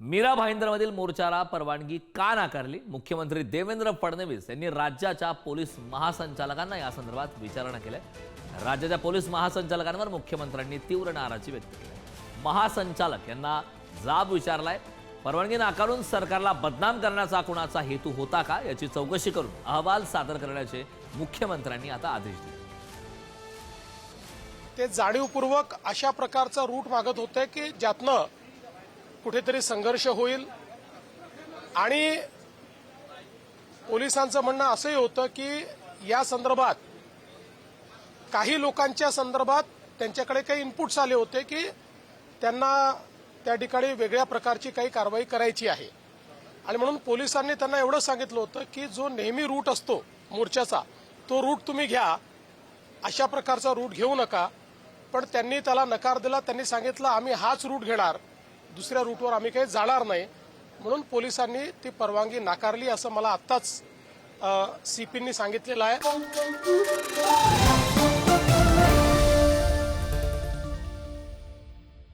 मीरा भाईंदरमधील मोर्चाला परवानगी का नाकारली? मुख्यमंत्री देवेंद्र फडणवीस यांनी राज्याच्या पोलीस महासंचालकांना या संदर्भात विचारणा केल्या. राज्याच्या पोलीस महासंचालकांवर मुख्यमंत्र्यांनी तीव्र नाराजी व्यक्त केली. महासंचालक यांना जाब विचारलाय. परवानगी नाकारून सरकारला बदनाम करण्याचा कुणाचा हेतू होता का याची चौकशी करून अहवाल सादर करण्याचे मुख्यमंत्र्यांनी आता आदेश दिले. ते जाणीवपूर्वक अशा प्रकारचा रूट मागत होते की ज्यातनं कुठेतरी संघर्ष होईल. आणि पोलिसांचं म्हणणं असंही होतं की या संदर्भात काही लोकांच्या संदर्भात त्यांच्याकडे काही इनपुट्स आले होते की त्यांना त्या ठिकाणी वेगळ्या प्रकारची काही कारवाई करायची आहे. आणि म्हणून पोलिसांनी त्यांना एवढं सांगितलं होतं की जो नेहमी रूट असतो मोर्चाचा तो रूट तुम्ही घ्या. अशा प्रकारचा रूट घेऊ नका. पण त्यांनी त्याला नकार दिला त्यांनी सांगितलं आम्ही हाच रूट घेणार. दुसऱ्या रूटवर आम्ही काही जाणार नाही. म्हणून पोलिसांनी ती परवानगी नाकारली असं मला आत्ताच सीपींनी सांगितलेलं आहे.